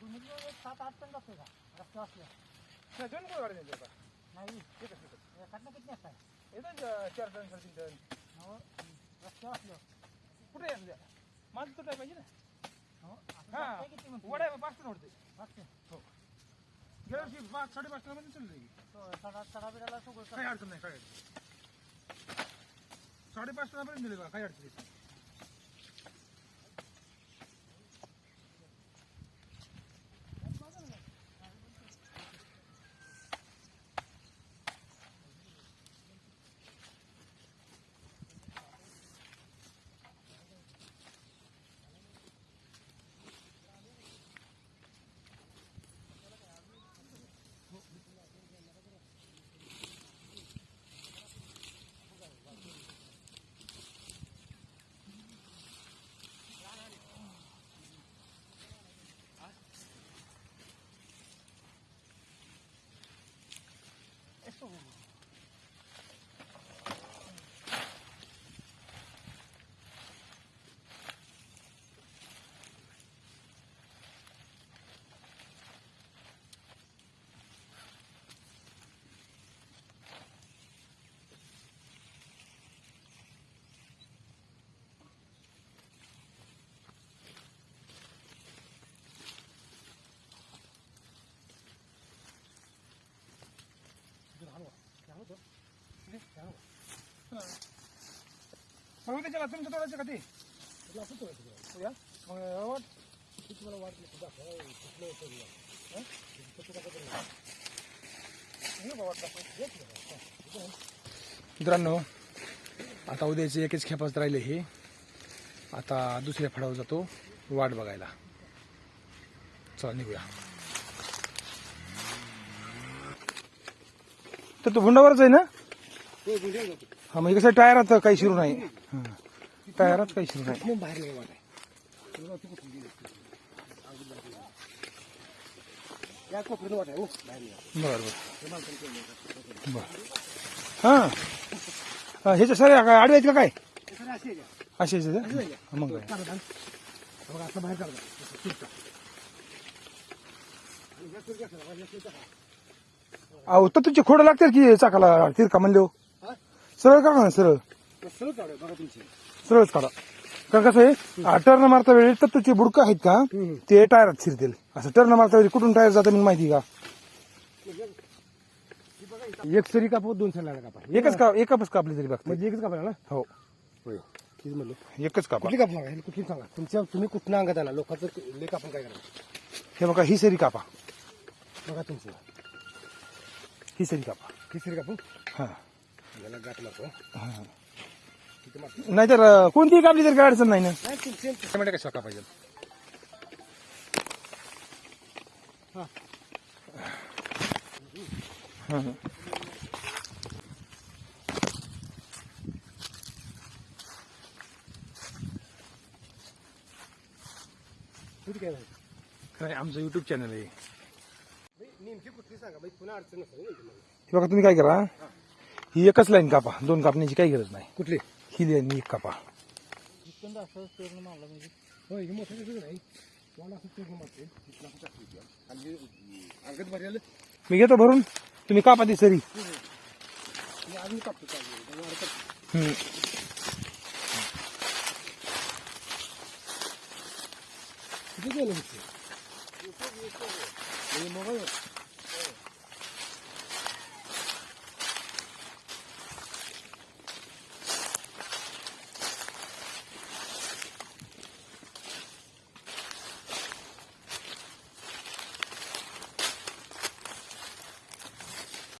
दोन्ही एक सात आठ टन का रस्ता असल्या नाही, दोन कोण गाडी नेली आता? नाही एकच, एकच. एखादं किती असताय येतं चार टन साडेतीन टन हो रस्ते असल्या कुठे आहे सध्या माझं काय पाहिजे ना हो असं हा जातंय किती म्हणते वड्या पाच टन उडते वाटते गेल्या वर्षी पाच साडेपाच टनामध्ये चालली तो सडा सडा बिडाला सगळं काही अडचण नाही काय अडचण साडेपाच टनापर्यंत दिले बघा काही अडचण नाही. मग त्याच्याला तुमचं तोडायचं का ते? मग. हे? बघा वाट टाकून. मित्रांनो आता उद्याचे एकच खेपाच राहिले हे. आता दुसऱ्या फळावर जातो वाट बघायला. चला निघूया. तर तो भुंडावरच आहे ना? हा मग कसं टायरात काही शिरू नाही. हा. टायरात काही शिरू नाही. बाहेर या हो बाहेर बर बर. बर. हा. हा, ह्याच्या सर काय आडवे आहेत का काय? असे असे असे का? मग काय. काढा बघा आता बाहेर काढा. अहो तर तुमची खोडं लागतील की चाकाला तिरका म्हणले हो सरळ काढा ना सरळ. काढा बघा तुमची. सरळच काढा. कारण कसं आहे टर्न मारता वेळी तर तुझे बुडकं आहेत का? ते टायरात शिरतील. असं टर्न मारता वेळी कुठून टायर जातं मी माहिती का? एक सरी कापू दोन सरी कापा. एकच का एकच कापली तरी बघते. म्हणजे एकच कापला ना? हो. तेच म्हणलं. एकच कापा. कुठली काप सांगा कुठली सांगा. तुमच्या तुम्ही कुठनं अंगात आला? लोकांचं लेख आपण काय करायचं? हे बघा ही सरी कापा. बघा तुमचं. ही सरी कापा. कापू हा गाठ मारतो हा. नाहीतर अं, कोणतीही कापली तरी काय अडचण नाही ना. टमाटे कशा कापायचे हा. काय आमचं युट्यूब चॅनल आहे. नेमकी कुठली सांगा पुन्हा अडचण. हे बघा तुम्ही काय करा ही एकच लाईन कापा. दोन कापण्याची काही गरज नाही. कुठली? ही लाईन एक कापा. हे हे मी घेतो भरून. तुम्ही कापा ती सरी. मी